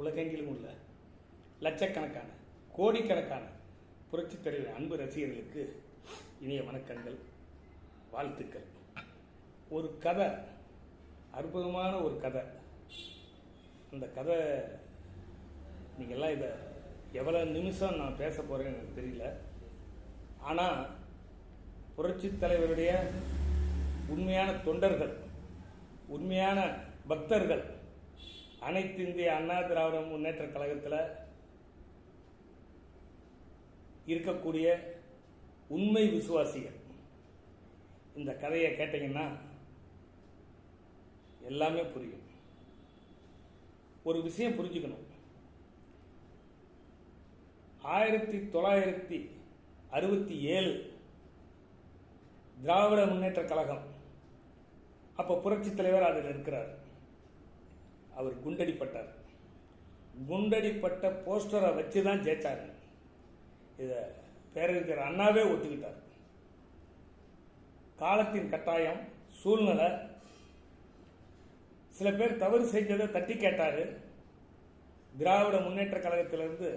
உலகெங்கிலும் உள்ள லட்சக்கணக்கான கோடிக்கணக்கான புரட்சித் தலைவர் அன்பு ரசிகர்களுக்கு இனிய வணக்கங்கள் வாழ்த்துக்கள். ஒரு கதை அற்புதமான ஒரு கதை. அந்த கதை நீங்கள்லாம் இதை எவ்வளோ நிமிஷம் நான் பேச போகிறேன்னு எனக்கு தெரியல. ஆனால் புரட்சித் தலைவருடைய உண்மையான தொண்டர்கள் உண்மையான பக்தர்கள் அனைத்து இந்திய அண்ணா திராவிட முன்னேற்ற கழகத்தில் இருக்கக்கூடிய உண்மை விசுவாசிகள். இந்த கதையை கேட்டீங்கன்னா எல்லாமே புரியும். ஒரு விஷயம் புரிஞ்சுக்கணும். ஆயிரத்தி தொள்ளாயிரத்தி அறுபத்தி ஏழு திராவிட முன்னேற்ற கழகம். அப்போ புரட்சித் தலைவர் அதில் இருக்கிறார். அவர் குண்டடிப்பட்டார். குண்டடிப்பட்ட போஸ்டரை வச்சு தான் ஜெயிச்சாரு. இதை பேரறிஞர் அண்ணாவே ஒத்துக்கிட்டார். காலத்தின் கட்டாயம் சூழ்நிலை சில பேர் தவறு செஞ்சதை தட்டி கேட்டார். திராவிட முன்னேற்ற கழகத்திலிருந்து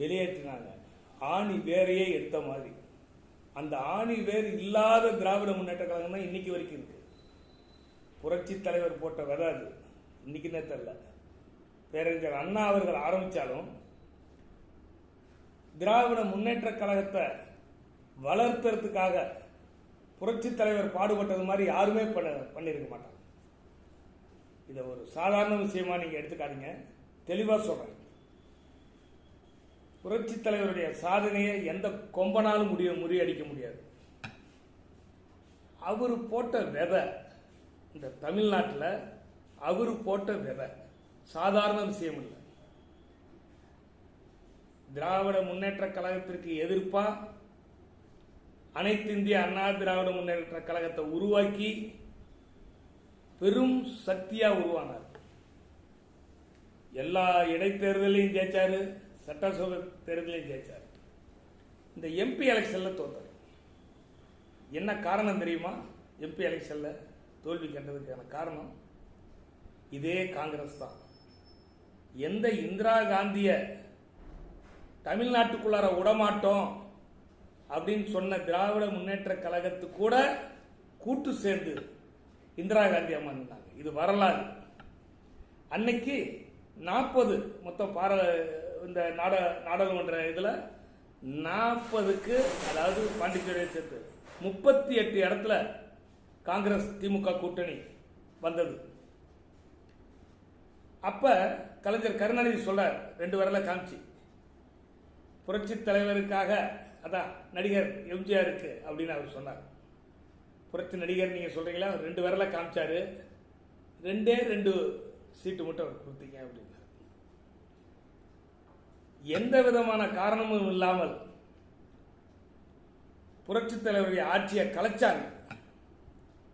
வெளியேற்றினாங்க. ஆணி வேரையே எடுத்த மாதிரி. அந்த ஆணி வேறு இல்லாத திராவிட முன்னேற்ற கழகம் தான் இன்னைக்கு வரைக்கும் இருக்கு. புரட்சி தலைவர் போட்ட விதை அது. இன்னைக்கு தெரில பேரறிஞர் அண்ணா அவர்கள் ஆரம்பித்தாலும் திராவிட முன்னேற்ற கழகத்தை வளர்த்துறதுக்காக புரட்சி தலைவர் பாடுபட்டது மாதிரி யாருமே பண்ண பண்ணியிருக்க மாட்டாங்க. இதை ஒரு சாதாரண விஷயமா நீங்கள் எடுத்துக்காதீங்க. தெளிவாக சொல்கிறேன் புரட்சி தலைவருடைய சாதனையை எந்த கொம்பனாலும் முடிய முறியடிக்க முடியாது. அவர் போட்ட விதை இந்த தமிழ்நாட்டில் அவர் போட்ட விதை. சாதாரண விஷயம் இல்லை. திராவிட முன்னேற்ற கழகத்திற்கு எதிர்ப்பா அனைத்து இந்திய அண்ணா திராவிட முன்னேற்ற கழகத்தை உருவாக்கி பெரும் சக்தியா உருவானார். எல்லா இடைத்தேர்தலையும் ஜெயிச்சாரு சட்டசபை தேர்தலையும் ஜெயிச்சார். இந்த எம்பி எலெக்ஷன்ல தோத்தார். என்ன காரணம் தெரியுமா? எம்பி எலெக்ஷன்ல தோல்வி கண்டதுக்கான காரணம் இதே காங்கிரஸ் தான். எந்த இந்திரா காந்திய தமிழ்நாட்டுக்குள்ளார விடமாட்டோம் அப்படின்னு சொன்ன திராவிட முன்னேற்ற கழகத்து கூட கூட்டு சேர்ந்து இந்திரா காந்தி அம்மா இருந்தாங்க இது வரலாறு. அன்னைக்கு நாற்பது மொத்தம் பார இந்த நாட நாடாளுமன்ற இதில் நாற்பதுக்கு அதாவது பாண்டிச்சேரியை சேர்த்து முப்பத்தி எட்டு இடத்துல காங்கிரஸ் திமுக கூட்டணி வந்தது. அப்ப கலைஞர் கருணாநிதி சொல்றார் ரெண்டு வரல காமிச்சு. புரட்சி தலைவருக்காக அதான் நடிகர் எம்ஜிஆருக்கு அப்படின்னு அவர் சொன்னார். புரட்சி நடிகர் நீங்க சொல்றீங்களா? அவர் ரெண்டு வரல காமிச்சாரு. ரெண்டே ரெண்டு சீட்டு மட்டும் அவர் கொடுத்தீங்க அப்படின்னார். எந்த விதமான காரணமும் இல்லாமல் புரட்சி தலைவருடைய ஆட்சியை கலைச்சாங்க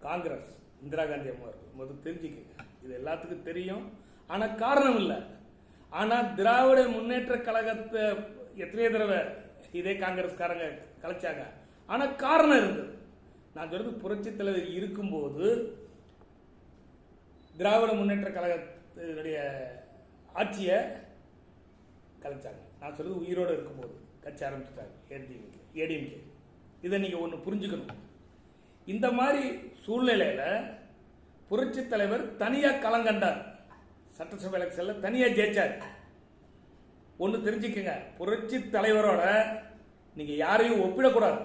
காங்கிரஸ் இந்திரா காந்தி அம்மா இருக்கும் முதல் தெரிஞ்சுக்கங்க. இது எல்லாத்துக்கும் தெரியும். ஆனா காரணம் இல்லை. ஆனா திராவிட முன்னேற்ற கழகத்தை எத்தனையோ தடவை இதே காங்கிரஸ்காரங்க கலைச்சாங்க. ஆனா காரணம் இருந்தது. நான் சொல்றது புரட்சி தலைவர் இருக்கும்போது திராவிட முன்னேற்ற கழகத்தினுடைய ஆட்சியை கலைச்சாங்க. நான் சொல்றது உயிரோடு இருக்கும்போது கட்சி ஆரம்பிச்சிட்டாங்க. ஏடிஎம்கே ஏடிஎம்கே. இதை நீங்கள் ஒன்று புரிஞ்சுக்கணும். இந்த மாதிரி சூழ்நிலையில் புரட்சி தலைவர் தனியாக களங்கண்டார் சட்டசபை எலெக்ஷனில் தனியாக ஜெயிச்சார். ஒன்று தெரிஞ்சுக்கங்க. புரட்சி தலைவரோட நீங்கள் யாரையும் ஒப்பிடக்கூடாது.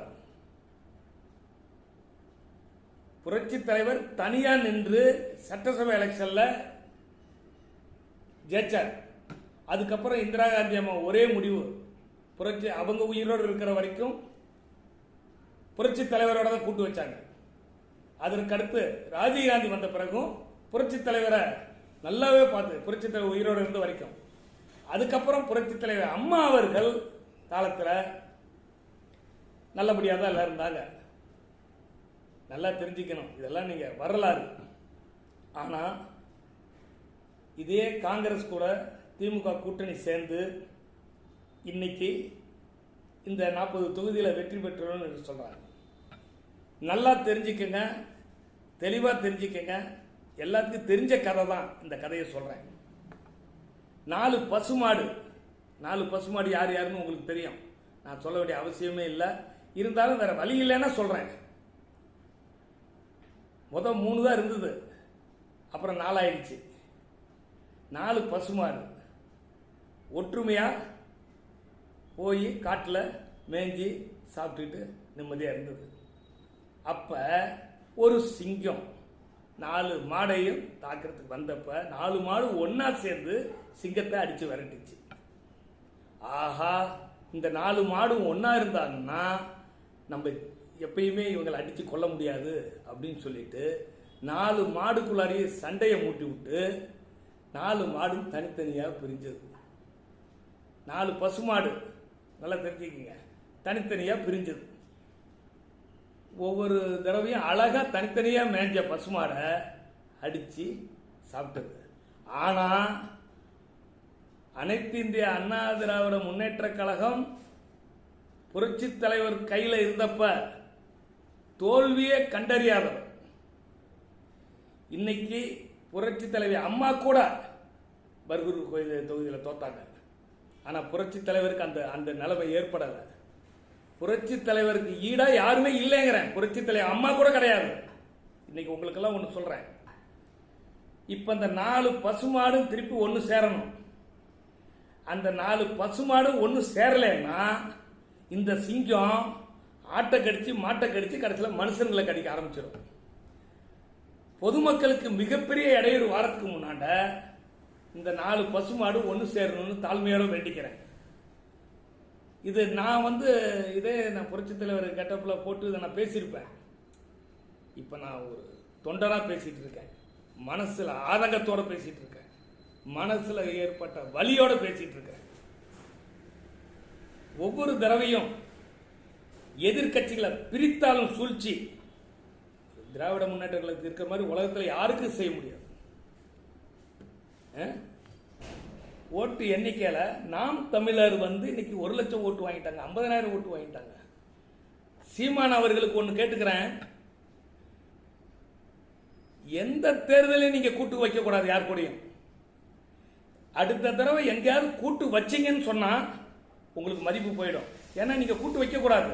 புரட்சி தலைவர் தனியாக நின்று சட்டசபை எலெக்ஷனில் ஜெயிச்சார். அதுக்கப்புறம் இந்திரா காந்தி அம்மா ஒரே முடிவு. புரட்சி அவங்க உயிரோடு இருக்கிற வரைக்கும் புரட்சி தலைவரோட தான் கூட்டு வச்சாங்க. அதற்கடுத்து ராஜீவ்காந்தி ராஜீவ் காந்தி வந்த பிறகும் புரட்சி தலைவரை நல்லாவே பார்த்து புரட்சி தலைவர் உயிரோடு இருந்த வரைக்கும். அதுக்கப்புறம் புரட்சி தலைவர் அம்மா அவர்கள் காலத்தில் நல்லபடியாக தான் எல்லாம் இருந்தாங்க. நல்லா தெரிஞ்சுக்கணும். இதெல்லாம் நீங்கள் வரலாறு. ஆனால் இதே காங்கிரஸ் கூட திமுக கூட்டணி சேர்ந்து இன்னைக்கு இந்த நாற்பது தொகுதியில் வெற்றி பெற்றோம்னு சொல்கிறாங்க நல்லா தெரிஞ்சுக்கங்க தெளிவாக தெரிஞ்சுக்கங்க. எல்லாத்துக்கும் தெரிஞ்ச கதை தான் இந்த கதையை சொல்கிறேன் நாலு பசுமாடு. நாலு பசுமாடு யார் யாருன்னு உங்களுக்கு தெரியும். நான் சொல்ல வேண்டிய அவசியமே இல்லை. இருந்தாலும் வேற வழி இல்லைன்னா சொல்கிறேன் மொதல் மூணு தான் இருந்தது. அப்புறம் நாலாயிடுச்சு. நாலு பசுமாடு. ஒற்றுமையாக போய் காட்டில் மேய்ஞ்சி சாப்பிட்டுட்டு நிம்மதியாக இருந்தது. அப்போ ஒரு சிங்கம். நாலு மாடையும் தாக்கிறதுக்கு வந்தப்ப நாலு மாடு ஒன்னா சேர்ந்து சிங்கத்தை அடிச்சு விரட்டுச்சு. ஆஹா இந்த நாலு மாடும் ஒன்னா இருந்தாங்கன்னா நம்ம எப்பயுமே இவங்களை அடிச்சு கொல்ல முடியாது அப்படின்னு சொல்லிட்டு நாலு மாடுக்குள்ளாரியே சண்டையை மூட்டி விட்டு நாலு மாடும் தனித்தனியாக பிரிஞ்சது. நாலு பசுமாடு நல்லா தெரிஞ்சுக்கிங்க. தனித்தனியாக பிரிஞ்சது. ஒவ்வொரு தடவையும் அழகாக தனித்தனியாக மேய்ஞ்ச பசுமாடை அடித்து சாப்பிட்டது. ஆனால் அனைத்து இந்திய அண்ணா திராவிட முன்னேற்ற கழகம் புரட்சி தலைவர் கையில் இருந்தப்ப தோல்வியே கண்டறியாதவர். இன்னைக்கு புரட்சி தலைவி அம்மா கூட பர்கூர் கோயில் தொகுதியில் தோத்தாங்க. ஆனால் புரட்சி தலைவருக்கு அந்த அந்த நிலைமை ஏற்படலை. புரட்சி தலைவருக்கு ஈடா யாருமே இல்லைங்கிறேன். புரட்சி தலைவர் அம்மா கூட கிடையாது. இன்னைக்கு உங்களுக்கெல்லாம் ஒன்று சொல்றேன். இப்ப இந்த நாலு பசுமாடும் திருப்பி ஒன்று சேரணும். அந்த நாலு பசுமாடும் ஒன்று சேரலைன்னா இந்த சிங்கம் ஆட்டை கடிச்சு மாட்டை கடிச்சு கடைசியில் மனுஷங்களை கடிக்க ஆரம்பிச்சிடும் பொதுமக்களுக்கு மிகப்பெரிய இடையூறு வாரத்துக்கு முன்னாண்ட இந்த நாலு பசுமாடு ஒன்று சேரணும்னு தாழ்மையோட வேண்டிக்கிறேன். இது நான் வந்து இதே நான் புரட்சி தலைவர் கெட்டப்பில் போட்டு இதை நான் பேசியிருப்பேன். இப்போ நான் ஒரு தொண்டராக பேசிகிட்டு இருக்கேன். மனசில் ஆதங்கத்தோடு பேசிகிட்டு இருக்கேன். மனசில் ஏற்பட்ட வலியோடு பேசிகிட்டு இருக்கேன். ஒவ்வொரு தடவையும் எதிர்க்கட்சிகளை பிரித்தாலும் சூழ்ச்சி திராவிட முன்னேற்றங்களுக்கு இருக்கிற மாதிரி உலகத்தில் யாருக்கும் செய்ய முடியாது. ஆ? ஓட்டு எண்ணிக்கையில் நாம் தமிழர் வந்து இன்னைக்கு ஒரு லட்சம் ஓட்டு வாங்கிட்டாங்க ஐம்பதனாயிரம் ஓட்டு வாங்கிட்டாங்க. சீமான் அவர்களுக்கு ஒன்று கேட்டுக்கிறேன். எந்த தேர்தலையும் நீங்கள் கூட்டு வைக்கக்கூடாது யார் கூடயும். அடுத்த தடவை எங்கேயாவது கூட்டு வச்சீங்கன்னு சொன்னால் உங்களுக்கு மதிப்பு போயிடும். ஏன்னா நீங்கள் கூட்டு வைக்கக்கூடாது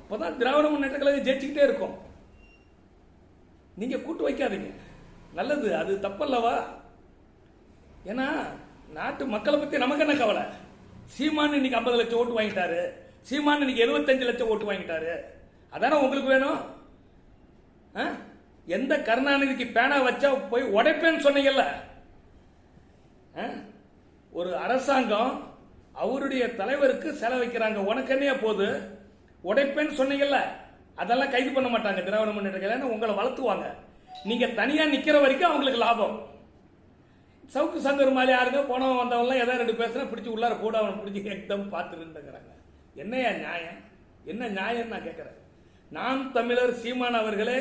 அப்போ தான் திராவிட முன்னேற்ற கழகம் ஜெயிச்சுக்கிட்டே இருக்கும். நீங்கள் கூட்டு வைக்காதீங்க. நல்லது அது தப்பல்லவா? ஏன்னா நாட்டு மக்களை பத்தி நமக்கு என்ன கவலை? சீமான் இன்னைக்கு ஐம்பது லட்சம் ஓட்டு வாங்கிட்டாரு. சீமான் இன்னைக்கு எழுபத்தஞ்சு லட்சம் ஓட்டு வாங்கிட்டாரு. அதானே உங்களுக்கு வேணும்? ஆ? எந்த கருணாநிதிக்கு பேனா வச்சா போய் உடைப்பேன்னு சொன்னீங்கல்ல? ஆ? ஒரு அரசாங்கம் அவருடைய தலைவருக்கு செலவைக்கிறாங்க வைக்கிறாங்க. போது? உடைப்பேன்னு சொன்னீங்கல்ல? அதெல்லாம் கைது பண்ண மாட்டாங்க. திராவிட முன்னேற்ற கழகம் உங்களை வளர்த்துவாங்க. நீங்க தனியா நிக்கிற வரைக்கும் அவங்களுக்கு லாபம். சவுக்கு சங்கர் மாதிரி யாருங்க? போனவன் வந்தவன்லாம் ஏதாவது ரெண்டு பேசுனா பிடிச்சி உள்ளார கூட அவனை பிடிச்சி எக்தம் பார்த்துருந்துங்கிறாங்க என்னையா நியாயம்? என்ன நியாயம் நான் கேட்குறேன். நாம் தமிழர் சீமான் அவர்களே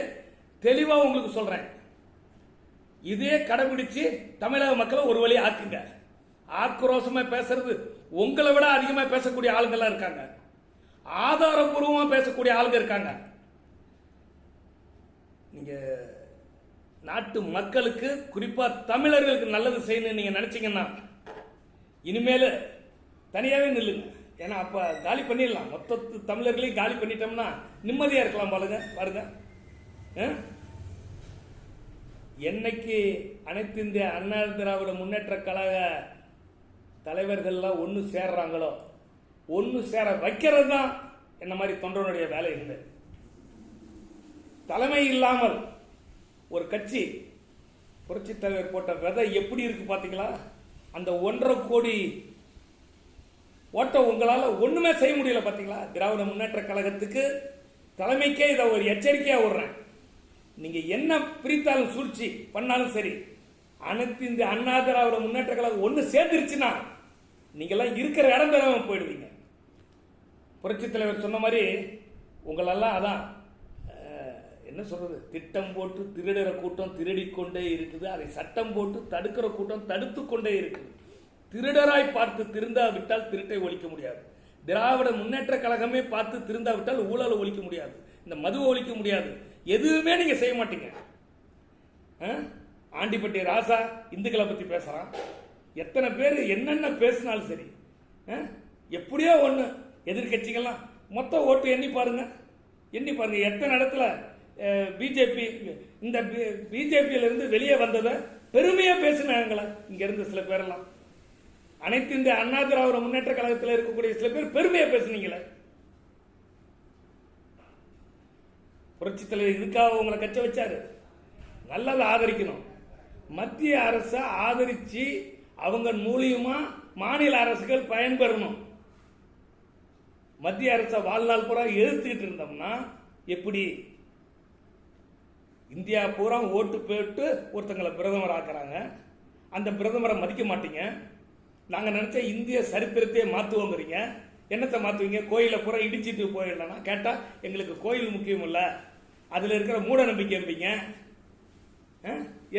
தெளிவாக உங்களுக்கு சொல்கிறேன் இதே கடைபிடிச்சு தமிழக மக்களை ஒரு வழி ஆக்குங்க. ஆக்ரோஷமாக பேசுறது உங்களை விட அதிகமாக பேசக்கூடிய ஆளுங்கள்லாம் இருக்காங்க. ஆதாரபூர்வமாக பேசக்கூடிய ஆளுங்க இருக்காங்க. நீங்கள் நாட்டு மக்களுக்கு குறிப்பா தமிழர்களுக்கு நல்லது செய்யணும்னு நீங்க நினைச்சீங்கன்னா இனிமேல் தனியாவே நில்லுங்க ஏன்னா அப்ப காலி பண்ணிடலாம். மொத்த தமிழர்களையும் காலி பண்ணிட்டோம்னா நிம்மதியா இருக்கலாம் பாருங்க பாருங்க. என்னைக்கு அனைத்து இந்திய அண்ணா திராவிட முன்னேற்ற கழக தலைவர்கள்லாம் ஒன்று சேர்றாங்களோ ஒன்று சேர வைக்கிறது தான் என்ன மாதிரி தொண்டனுடைய வேலை இல்லை தலைமை இல்லாமல் ஒரு கட்சி புரட்சி தலைவர் போட்ட விதை எப்படி இருக்கு பார்த்தீங்களா அந்த ஒன்றரை கோடி ஓட்ட உங்களால் ஒன்றுமே செய்ய முடியல பார்த்தீங்களா திராவிட முன்னேற்ற கழகத்துக்கு தலைமைக்கே இதை ஒரு எச்சரிக்கையாக விடுறேன். நீங்கள் என்ன பிரித்தாலும் சூழ்ச்சி பண்ணாலும் சரி அனைத்து இந்த அண்ணா திராவிட முன்னேற்ற கழகம் ஒன்று சேர்ந்துருச்சுன்னா நீங்கள்லாம் இருக்கிற இடம் பெறாம போயிடுவீங்க. புரட்சி தலைவர் சொன்ன மாதிரி உங்களெல்லாம் அதான் என்ன சொல்றது? திட்டம் போட்டு திருடுற கூட்டம் திருடிக்கொண்டே இருக்குது. அதை சட்டம் போட்டு தடுக்கிற கூட்டம் தடுத்து கொண்டே இருக்குது. திருடராய் பார்த்து திருந்தா விட்டால் திருட்டை ஒழிக்க முடியாது. திராவிட முன்னேற்ற கழகமே பார்த்து திருந்தா விட்டால் ஊழலை ஒழிக்க முடியாது. இந்த மதுவை ஒழிக்க முடியாது. எதுவுமே நீங்க செய்ய மாட்டீங்க. ஆண்டிப்பட்டி ராசா இந்துக்களை பத்தி பேசுறான். எத்தனை பேர் என்னென்ன பேசினாலும் சரி. எப்படியோ ஒன்று எதிர்க்கட்சிகள்லாம் மொத்தம் ஓட்டு எண்ணி பாருங்க. எண்ணி பாருங்க. எத்தனை இடத்துல பிஜேபி இந்த பிஜேபியில இருந்து வெளியே வந்ததை பெருமையா பேசினாங்களே. இங்க இருந்து சில பேரெல்லாம். அனைத்து இந்த அண்ணா திராவிட முன்னேற்ற கழகத்தில் இருக்கக்கூடிய சில பேர் பெருமையா பேசுனீங்களே. புரட்சி தலைவர் இதுக்காக உங்களை கச்ச வச்சாரு. நல்லதை ஆதரிக்கணும். மத்திய அரசை ஆதரிச்சு அவங்க மூலியமா மாநில அரசுகள் பயன்பெறணும். மத்திய அரசை வாழ்நாள் பூரா எதிர்த்துக்கிட்டு இருந்தோம்னா எப்படி இந்தியா பூரா ஓட்டு போட்டு ஒருத்தங்களை பிரதமர் ஆக்குறாங்க. அந்த பிரதமரை மதிக்க மாட்டீங்க. நாங்கள் நினச்ச இந்திய சரித்திரத்தையே மாற்றுவோங்கிறீங்க என்னத்தை மாற்றுவீங்க கோயிலை பூரா இடிச்சிட்டு போயிடலன்னா கேட்டால் எங்களுக்கு கோயில் முக்கியம் இல்லை. அதில் இருக்கிற மூட நம்பிக்கை இருப்பீங்க.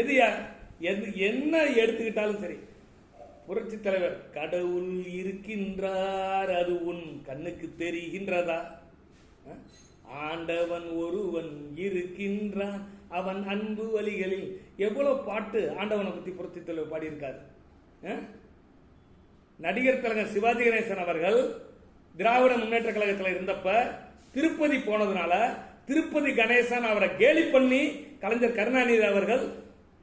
எது யார் எது என்ன எடுத்துக்கிட்டாலும் சரி. புரட்சி தலைவர் கடவுள் இருக்கின்றார் அது உன் கண்ணுக்கு தெரிகின்றதா? ஆண்டவன் ஒருவன் இருக்கின்றான். அவன் அன்பு வழிகளில் எவ்வளோ பாட்டு ஆண்டவனை பற்றி புரட்சி தலைவர் பாடியிருக்காரு நடிகர் திலகம் சிவாஜி கணேசன் அவர்கள் திராவிட முன்னேற்ற கழகத்தில் இருந்தப்ப திருப்பதி போனதுனால திருப்பதி கணேசன் அவரை கேலி பண்ணி கலைஞர் கருணாநிதி அவர்கள்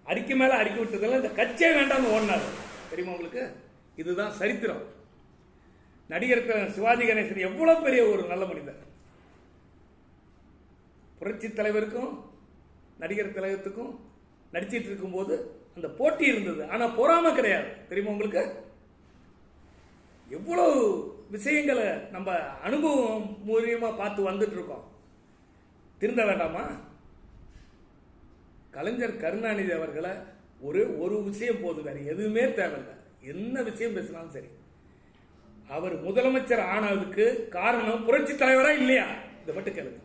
அடிக்க மேலே அடிக்க விட்டதில் இந்த கட்சியே வேண்டாம்னு ஓடினார். தெரியுமா உங்களுக்கு? இதுதான் சரித்திரம். நடிகர் சிவாஜி கணேசன் எவ்வளோ பெரிய ஒரு நல்ல மனிதர். புரட்சி தலைவருக்கும் நடிகர் திலகத்துக்கும் நடிச்சிட்டு இருக்கும்போது அந்த போட்டி இருந்தது. ஆனால் பொறாம கிடையாது. தெரியுமா உங்களுக்கு? எவ்வளவு விஷயங்களை நம்ம அனுபவம் மூலியமாக பார்த்து வந்துட்டு இருக்கோம். திருந்த வேண்டாமா? கலைஞர் கருணாநிதி அவர்களை ஒரு ஒரு விஷயம் போதும். வேறு எதுவுமே தேவையில்லை. என்ன விஷயம் பேசினாலும் சரி. அவர் முதலமைச்சர் ஆனதுக்கு காரணம் புரட்சி தலைவரா இல்லையா? இதை மட்டும் கேளுங்க.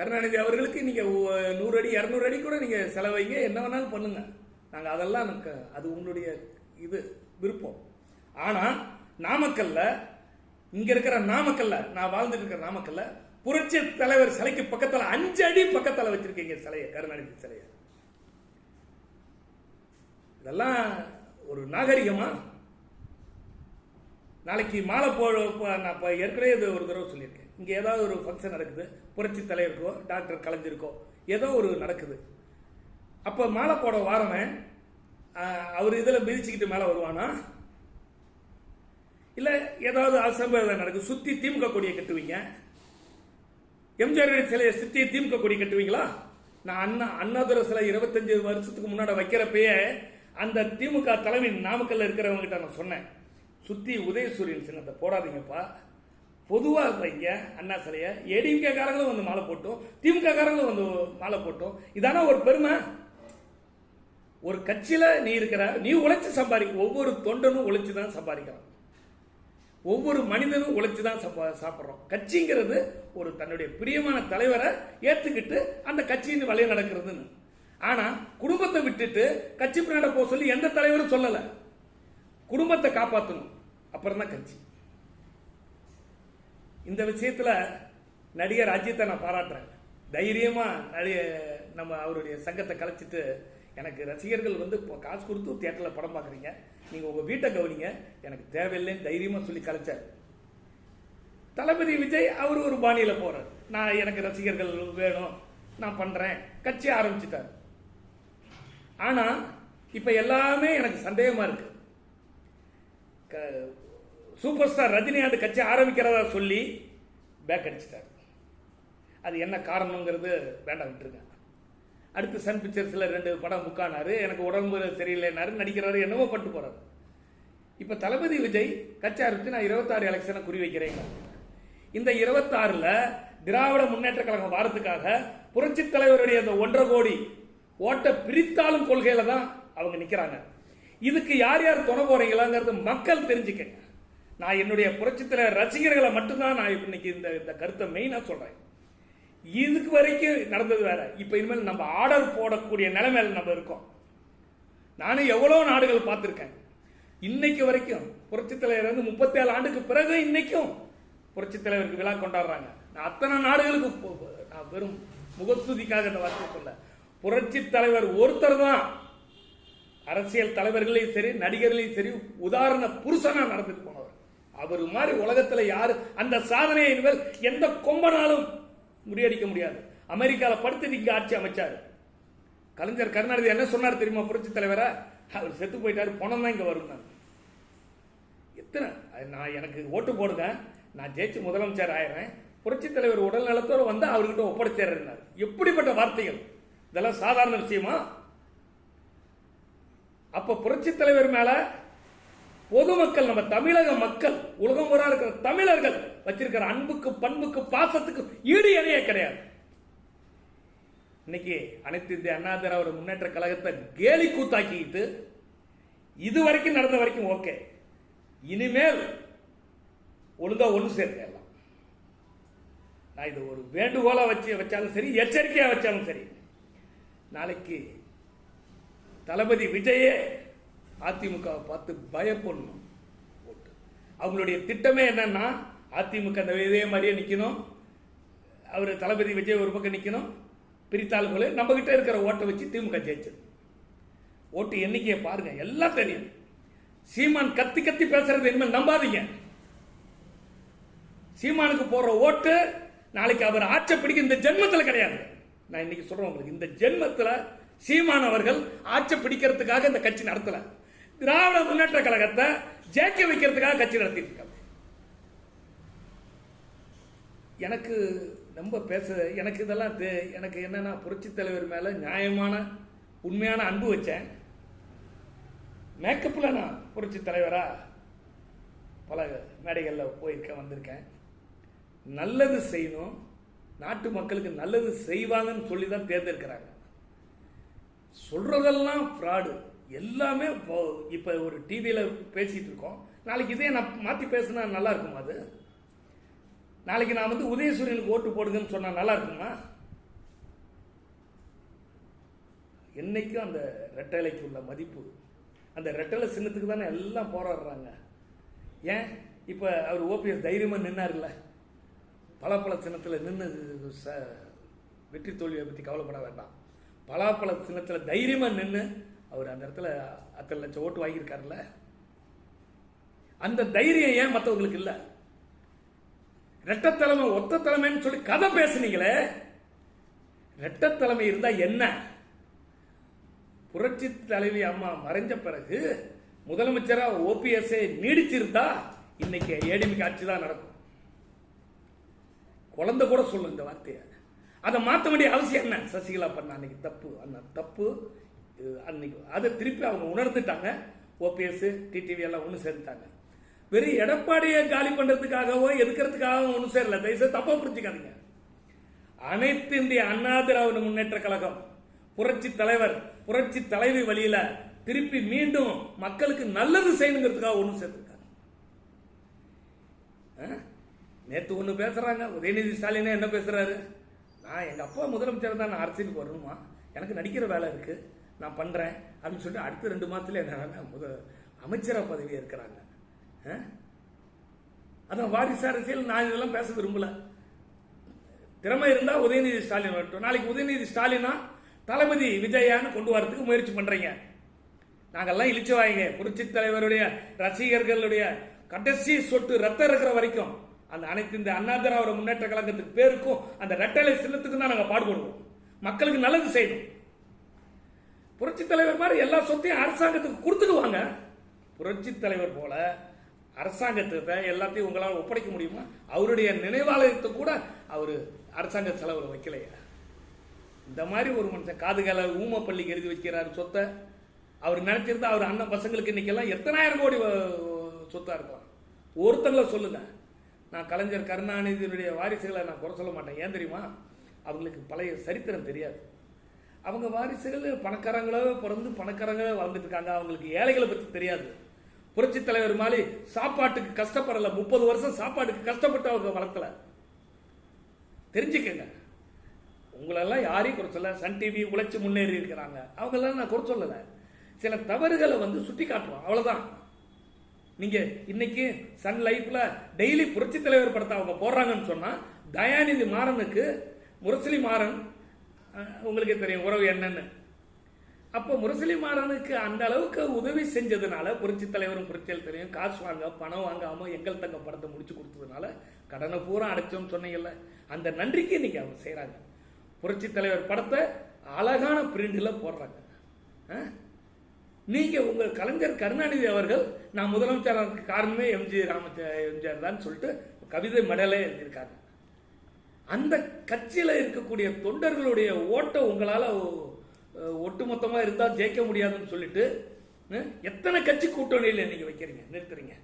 கருணாநிதி அவர்களுக்கு நீங்கள் நூறு அடி இரநூறு அடி கூட நீங்கள் செலவைங்க. என்ன வேணாலும் பண்ணுங்க. நாங்கள் அதெல்லாம் எனக்கு அது உங்களுடைய இது விருப்பம். ஆனால் நாமக்கல்ல இங்கே இருக்கிற நாமக்கல்ல நான் வாழ்ந்துட்டு இருக்கிற நாமக்கல்ல புரட்சி தலைவர் சிலைக்கு பக்கத்தில் அஞ்சு அடி பக்கத்தில் வச்சிருக்கீங்க சிலையை கருணாநிதி சிலைய. இதெல்லாம் ஒரு நாகரிகமா? நாளைக்கு மாலை போ போ- நான் இப்போ ஏற்கனவே இது ஒரு தடவை சொல்லியிருக்கேன். இங்கே ஏதாவது ஒரு ஃபங்க்ஷன் நடக்குது புரட்சி தலைவருக்கோ டாக்டர் கலைஞருக்கோ ஏதோ ஒரு நடக்குது. அப்போ மேலே போட வாரவன் அவர் இதில் மிதிச்சுக்கிட்டு மேலே வருவானா? இல்லை ஏதாவது அசம்பதம் நடக்குது? சுற்றி திமுக கொடியை கட்டுவீங்க. எம்ஜிஆர் சிலையை சுற்றி திமுக கொடி கட்டுவீங்களா? நான் அண்ணா அண்ணாதுரை சிலை இருபத்தஞ்சு வருஷத்துக்கு முன்னாடி வைக்கிறப்பயே அந்த திமுக தலைமை நாமக்கல்ல இருக்கிறவங்க கிட்ட நான் சொன்னேன். சுத்தி உதயசூரியன் சின்னத்தை போடாதீங்கப்பா. பொதுவாக வைங்க அண்ணா சிலைய ஏடிஎம்கே காரங்களும் வந்து மாலை போட்டோம் திமுக காரங்களும் வந்து மாலை போட்டோம். இதான ஒரு பெருமை? ஒரு கட்சியில் நீ இருக்கிற நீ உழைச்சி சம்பாதி ஒவ்வொரு தொண்டனும் உழைச்சி தான் சம்பாதிக்கிறான். ஒவ்வொரு மனிதனும் உழைச்சி தான் சம்பா சாப்பிட்றோம். கட்சிங்கிறது ஒரு தன்னுடைய பிரியமான தலைவரை ஏற்றுக்கிட்டு அந்த கட்சியின் வழியை நடக்கிறதுன்னு. ஆனால் குடும்பத்தை விட்டுட்டு கட்சி பின்னாடி போக சொல்லி எந்த தலைவரும் சொல்லலை. குடும்பத்தை காப்பாற்றணும் அப்புறம் தான் கட்சி. இந்த விஷயத்தில் நடிகர் அஜித்தை நான் பாராட்டுறேன். தைரியமாக நடிக நம்ம அவருடைய சங்கத்தை கலைச்சிட்டு எனக்கு ரசிகர்கள் வந்து இப்போ காசு கொடுத்து தேட்டரில் படம் பார்க்குறீங்க. நீங்கள் உங்கள் வீட்டை கவனிங்க. எனக்கு தேவையில்லைன்னு தைரியமாக சொல்லி கலைச்சார். தளபதி விஜய் அவர் ஒரு பாணியில் போகிறார் நான் எனக்கு ரசிகர்கள் வேணும் நான் பண்ணுறேன் கட்சி ஆரம்பிச்சிட்டார். ஆனால் இப்போ எல்லாமே எனக்கு சந்தேகமாக இருக்குது க- சூப்பர் ஸ்டார் ரஜினிகாந்த் கட்சி ஆரம்பிக்கிறதா சொல்லி பேக் அடிச்சிட்டார். அது என்ன காரணங்கிறது வேண்டாம் விட்டுருங்க. அடுத்து சன் பிக்சர்ஸில் ரெண்டு படம் புக்கானாரு எனக்கு உடம்பு சரியில்லைனாரு நடிக்கிறாரு என்னவோ பண்ணிட்டு போகிறார் இப்போ தளபதி விஜய் கட்சி நான் இருபத்தாறு எலெக்ஷனை குறி வைக்கிறேன் இந்த இருபத்தாறில் திராவிட முன்னேற்ற கழகம் வாரத்துக்காக புரட்சி தலைவருடைய அந்த ஒன்றரை கோடி ஓட்டை பிரித்தாலும் கொள்கையில் தான் அவங்க நிற்கிறாங்க இதுக்கு யார் யார் துணை போறீங்களாங்கிறது மக்கள் தெரிஞ்சுக்கங்க. நான் என்னுடைய புரட்சி ரசிகர்களை மட்டும்தான் நான் இன்னைக்கு இந்த இந்த கருத்தை மெயினாக சொல்றேன். இதுக்கு வரைக்கும் நடந்தது வேற. இப்ப இனிமேல் நம்ம ஆர்டர் போடக்கூடிய நிலைமையில நம்ம இருக்கோம். நானும் எவ்வளோ நாடுகள் பார்த்துருக்கேன். இன்னைக்கு வரைக்கும் புரட்சித் தலைவர் வந்து முப்பத்தேழு ஆண்டுக்கு பிறகு இன்னைக்கும் புரட்சித் தலைவருக்கு விழா கொண்டாடுறாங்க. நான் அத்தனை நாடுகளுக்கு நான் வெறும் முகஸ்துதிக்காக இந்த வார்த்தை சொல்ல புரட்சி தலைவர் ஒருத்தர் தான் அரசியல் தலைவர்களையும் சரி நடிகர்களையும் சரி உதாரண புருஷனா நடந்துட்டு போனவர். அவர் மாதிரி உலகத்தில் யார்? அந்த சாதனையை இனிமேல் எந்த கொம்பனாலும் முறியடிக்க முடியாது. அமெரிக்காவில் படுத்து இங்க ஆட்சி அமைச்சாரு. கலைஞர் கருணாநிதி என்ன சொன்னார் தெரியுமா புரட்சி தலைவரை? அவர் செத்து போயிட்டாரு பணம் தான் இங்கே வரும் எத்தனை? அது நான் எனக்கு ஓட்டு போடுங்க. நான் ஜெயிச்சு முதலமைச்சர் ஆயிடுறேன். புரட்சி தலைவர் உடல் நலத்தோடு வந்து அவர்கிட்ட ஒப்படைச்சிடுறார் எப்படிப்பட்ட வார்த்தைகள்? இதெல்லாம் சாதாரண விஷயமா? அப்ப புரட்சி தலைவர் மேல பொதுமக்கள் நம்ம தமிழக மக்கள் உலகம் பூரா இருக்கிற தமிழர்கள் வச்சிருக்கிற அன்புக்கு பண்புக்கு பாசத்துக்கு ஈடு இணையே கிடையாது. இன்னைக்கு அனைத்து இந்திய அண்ணா திராவிட முன்னேற்ற கழகத்தை கேலி கூத்தாக்கிட்டு இது வரைக்கும் நடந்த வரைக்கும் ஓகே. இனிமேல் ஒழுங்கா ஒன்று சேர்க்கலாம் எல்லாம். நான் இது ஒரு வேண்டுகோளா வச்சு வச்சாலும் சரி எச்சரிக்கையா வச்சாலும் சரி. நாளைக்கு தளபதி விஜயே அதிமுகவை பார்த்து பயப்படணும். ஓட்டு. அவங்களுடைய திட்டமே என்னன்னா அதிமுக அந்த இதே மாதிரியே நிற்கணும் அவர் தளபதி விஜய் ஒரு பக்கம் நிற்கணும் பிரித்தாளுகளே நம்ம கிட்ட இருக்கிற ஓட்டை வச்சு திமுக ஜெயிச்சது. ஓட்டு எண்ணிக்கையை பாருங்க எல்லாம் தெரியும். சீமான் கத்தி கத்தி பேசுறது இனிமேல் நம்பாதீங்க. சீமானுக்கு போடுற ஓட்டு நாளைக்கு அவர் ஆட்சி பிடிக்க இந்த ஜென்மத்தில் கிடையாது. நான் இன்னைக்கு சொல்றேன் உங்களுக்கு இந்த ஜென்மத்தில் சீமான் அவர்கள் ஆட்சி பிடிக்கிறதுக்காக இந்த கட்சி நடத்தலை. திராவிட முன்னேற்ற கழகத்தை ஜெயிக்க வைக்கிறதுக்காக கட்சி நடத்திட்டு இருக்காங்க. எனக்கு ரொம்ப பேச எனக்கு இதெல்லாம் தே எனக்கு என்னன்னா புரட்சி தலைவர் மேலே நியாயமான உண்மையான அன்பு வச்சேன். மேக்கப்பில் நான் புரட்சி தலைவராக பல மேடைகளில் போயிருக்கேன் வந்திருக்கேன். நல்லது செய்யணும். நாட்டு மக்களுக்கு நல்லது செய்வாங்கன்னு சொல்லி தான் தேர்ந்தெடுக்கிறாங்க. சொல்கிறதெல்லாம் ஃப்ராடு எல்லாமே இப்போ- இப்போ ஒரு டிவியில் பேசிகிட்டு இருக்கோம் நாளைக்கு இதே நான் மாற்றி பேசினா நல்லா இருக்குமா அது? நாளைக்கு நான் வந்து உதயசூரியனுக்கு ஓட்டு போடுங்கன்னு சொன்னால் நல்லா இருக்குமா என்னைக்கும் அந்த ரெட்டலைக்கு உள்ள மதிப்பு அந்த ரெட்டலை சின்னத்துக்கு தானே எல்லாம் போராடுறாங்க. ஏன்? இப்போ அவர் ஓபிஎஸ் தைரியமாக நின்னார்ல பலாப்பழ சின்னத்தில் நின்று ச வெற்றி தோல்வியை பற்றி கவலைப்பட வேண்டாம். பலாப்பழ சின்னத்தில் தைரியமாக நின்று அவர் அந்த இடத்துல அத்தனை லட்சம் ஓட்டு வாங்கியிருக்காருல்ல? அந்த தைரியம் ஏன் மற்றவங்களுக்கு இல்லை? ரெட்டத்தலைமை ஒத்த தலைமைன்னு சொல்லி கதை பேசுனீங்களே ரெட்டத்தலைமை இருந்தா என்ன? புரட்சி தலைவி அம்மா மறைஞ்ச பிறகு முதலமைச்சரா ஓபிஎஸ் நீடிச்சிருந்தா இன்னைக்கு ஏடிமிக்கு ஆட்சி தான் நடக்கும். குழந்தை கூட சொல்லும் இந்த வார்த்தையை. அதை மாற்ற வேண்டிய அவசியம் என்ன? சசிகலா பண்ண அன்னைக்கு தப்பு. அந்த தப்பு. அன்னைக்கு அதை திருப்பி அவங்க உணர்ந்துட்டாங்க. ஓபிஎஸ் டிடிவி எல்லாம் ஒன்று சேர்ந்துட்டாங்க. வெறும் எடப்பாடியை காலி பண்ணுறதுக்காகவோ எதுக்கிறதுக்காகவோ ஒன்றும் சேரல. தயவுசெய்து தப்பாக புரிஞ்சுக்காதீங்க. அனைத்து இந்திய அண்ணா திராவிட முன்னேற்ற கழகம் புரட்சி தலைவர் புரட்சி தலைவி வழியில திருப்பி மீண்டும் மக்களுக்கு நல்லது செய்யணுங்கிறதுக்காக ஒன்று சேர்த்துருக்காங்க நேற்று ஒன்று பேசுகிறாங்க உதயநிதி ஸ்டாலினே என்ன பேசுகிறாரு நான் எங்கள் அப்பா முதலமைச்சர் தான் நான் அரசியலுக்கு வரணுமா? எனக்கு நடிக்கிற வேலை இருக்குது நான் பண்ணுறேன் அப்படின்னு சொல்லிட்டு அடுத்த ரெண்டு மாதத்துல என்ன முத அமைச்சராக பதவி இருக்கிறாங்க அதான் வாரிசு அரசியல் நான் இதெல்லாம் பேச விரும்பல. திறமை இருந்தால் உதயநிதி ஸ்டாலின் வரட்டும். நாளைக்கு உதயநிதி ஸ்டாலினா தளபதி விஜயான்னு கொண்டு வரதுக்கு முயற்சி பண்ணுறீங்க நாங்கள்லாம் இழிச்சு வாங்க புரட்சி தலைவருடைய ரசிகர்களுடைய கடைசி சொட்டு ரத்தம் இருக்கிற வரைக்கும் அந்த அனைத்து இந்த அண்ணாதிராவிட முன்னேற்ற கழகத்துக்கு பேருக்கும் அந்த ரெட்டலை சின்னத்துக்கும் தான் நாங்கள் பாடுபடுவோம். மக்களுக்கு நல்லது செய்யணும். புரட்சி தலைவர் மாதிரி எல்லா சொத்தையும் அரசாங்கத்துக்கு கொடுத்துடுவாங்க. புரட்சி தலைவர் போல அரசாங்கத்தை எல்லாத்தையும் உங்களால் ஒப்படைக்க முடியுமா? அவருடைய நினைவாலயத்தை கூட அவர் அரசாங்க செலவில் வைக்கலையா. இந்த மாதிரி ஒரு மனுஷன் காதுகால ஊமப்பள்ளிக்கு எழுதி வைக்கிறார் சொத்தை. அவர் நினைச்சிருந்தா அவர் அண்ணன் பசங்களுக்கு இன்னைக்கெல்லாம் எத்தனாயிரம் கோடி சொத்தாக சொத்தா இருக்கலாம் ஒருத்தங்கள சொல்லுங்க. நான் கலைஞர் கருணாநிதியினுடைய வாரிசுகளை நான் குறை சொல்ல மாட்டேன். ஏன் தெரியுமா? அவங்களுக்கு பழைய சரித்திரம் தெரியாது. அவங்க வாரிசுகள் பணக்காரங்களோ பிறந்து பணக்காரங்களோ வளர்ந்துட்டு இருக்காங்க. அவங்களுக்கு ஏழைகளை பற்றி தெரியாது. புரட்சி தலைவர் மாதிரி சாப்பாட்டுக்கு கஷ்டப்படல. முப்பது வருஷம் சாப்பாட்டுக்கு கஷ்டப்பட்டு அவங்க வளர்த்தல தெரிஞ்சுக்கங்க. உங்களெல்லாம் யாரையும் குறை சொல்ல சன் டிவி உழைச்சி முன்னேறி இருக்கிறாங்க. அவங்களெல்லாம் நான் குறை சொல்லலை. சில தவறுகளை வந்து சுட்டி காட்டுவோம். அவ்வளோதான் நீங்கள் இன்னைக்கு சன் லைஃப்பில் டெய்லி புரட்சி தலைவர் படத்தை அவங்க போடுறாங்கன்னு சொன்னால் தயாநிதி மாறனுக்கு முரசலி மாறன் உங்களுக்கே தெரியும் உறவு என்னன்னு. அப்போ முரசலிமாறனுக்கு அந்த அளவுக்கு உதவி செஞ்சதுனால புரட்சி தலைவரும் புரட்சியல் தெரியும். காசு வாங்க பணம் வாங்காம எங்கள் தங்க படத்தை முடிச்சு கொடுத்ததுனால கடனை பூரா அடைச்சோம்னு சொன்னீங்கல்ல. அந்த நன்றிக்கு இன்னைக்கு அவங்க செய்கிறாங்க புரட்சி தலைவர் படத்தை அழகான பிரிண்டில் போடுறாங்க. நீங்கள் நீங்க உங்கள் கலைஞர் கருணாநிதி அவர்கள் நான் முதலமைச்சராக காரணமே எம்ஜி ராமச்ச எம்ஜிஆர் தான் சொல்லிட்டு கவிதை மடலே எழுதியிருக்காங்க. அந்த கட்சியில் இருக்கக்கூடிய தொண்டர்களுடைய ஓட்டை உங்களால் ஒட்டுமொத்தமாக இருந்தால் ஜெயிக்க முடியாதுன்னு சொல்லிட்டு எத்தனை கட்சி கூட்டணியில் நீங்கள் வைக்கிறீங்க? நிறுத்துறீங்க.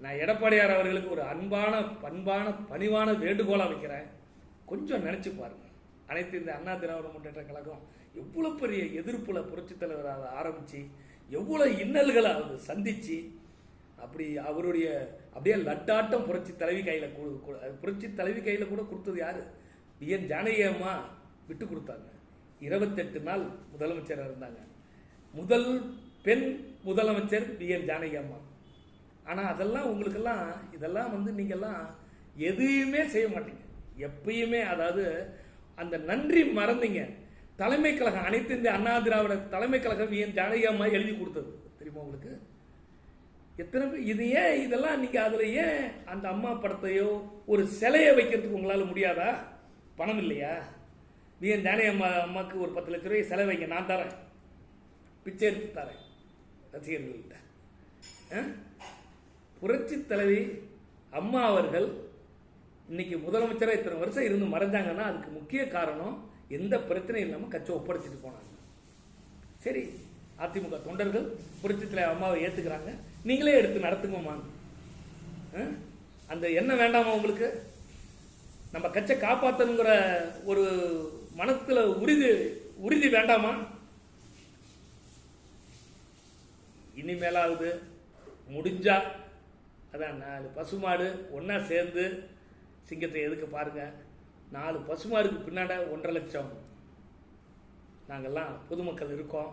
நான் எடப்பாடியார் அவர்களுக்கு ஒரு அன்பான பண்பான பணிவான வேண்டுகோளாக வைக்கிறேன். கொஞ்சம் நினச்சி பாருங்கள் அனைத்து இந்த அண்ணா திராவிட முன்னேற்ற கழகம் எவ்வளோ பெரிய எதிர்ப்புல புரட்சித் தலைவர் அதை எவ்வளோ இன்னல்களை அவர் சந்தித்து அப்படி அவருடைய அப்படியே லட்டாட்டம் புரட்சி தலைவி கையில் புரட்சி தலைவி கையில் கூட கொடுத்தது யாரு? பி. என். ஜானகி அம்மா விட்டு கொடுத்தாங்க. இருபத்தெட்டு நாள் முதலமைச்சராக இருந்தாங்க. முதல் பெண் முதலமைச்சர் பி. என். ஜானகி அம்மா ஆனால் அதெல்லாம் உங்களுக்கெல்லாம் இதெல்லாம் வந்து நீங்கள்லாம் எதையுமே செய்ய மாட்டீங்க. எப்பயுமே அதாவது அந்த நன்றி மறந்தீங்க. தலைமை கழகம் அனைத்து இந்த அண்ணா திராவிட தலைமை கழகம் என். ஜானகி அம்மா எழுதி கொடுத்தது. தெரியுமா உங்களுக்கு? எத்தனை பேர் இது ஏன் இதெல்லாம் நீங்கள் அதில் ஏன் அந்த அம்மா படத்தையோ ஒரு சிலையை வைக்கிறதுக்கு உங்களால் முடியாதா? பணம் இல்லையா? நீ என் தானே அம்மா அம்மாவுக்கு ஒரு பத்து லட்ச ரூபாய் செலவு வைங்க நான் தரேன். பிச்சை எடுத்து தரேன் ரசிகர்கள்கிட்ட ஆ? புரட்சி தலைவி அம்மா அவர்கள் இன்னைக்கு முதலமைச்சராக இத்தனை வருஷம் இருந்து மறைஞ்சாங்கன்னா அதுக்கு முக்கிய காரணம் எந்த பிரச்சனையும் இல்லாமல் கட்சி ஒப்படைச்சிட்டு போனாங்க. சரி அதிமுக தொண்டர்கள் புரட்சி தலைவர் அம்மாவை ஏற்றுக்கிறாங்க நீங்களே எடுத்து நடத்துங்கம்மா. அந்த எண்ணம் வேண்டாமா உங்களுக்கு? நம்ம கட்சை காப்பாற்றணுங்கிற ஒரு மனத்துல உறுதி உறுதி வேண்டாமா? இனிமேலாவது முடிஞ்சா அதான் நாலு பசுமாடு ஒன்றா சேர்ந்து சிங்கத்தை எதுக்கு பாருங்க? நாலு பசுமாடுக்கு பின்னாட ஒன்றரை லட்சம். நாங்கெல்லாம் பொதுமக்கள் இருக்கோம்.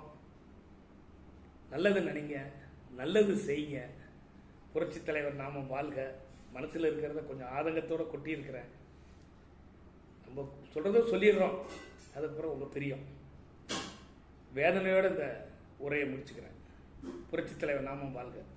நல்லது நினைங்க. நல்லது செய்யுங்க. புரட்சி தலைவர் நாமம் வாழ்க. மனசில் இருக்கிறத கொஞ்சம் ஆதங்கத்தோடு கொட்டியிருக்கிறேன். நம்ம சொல்கிறத சொல்லிடுறோம். அதுக்கப்புறம் உங்கள் பிரியம். வேதனையோடு இந்த உரையை முடிச்சுக்கிறேன். புரட்சித் தலைவர் நாமம் வாழ்க.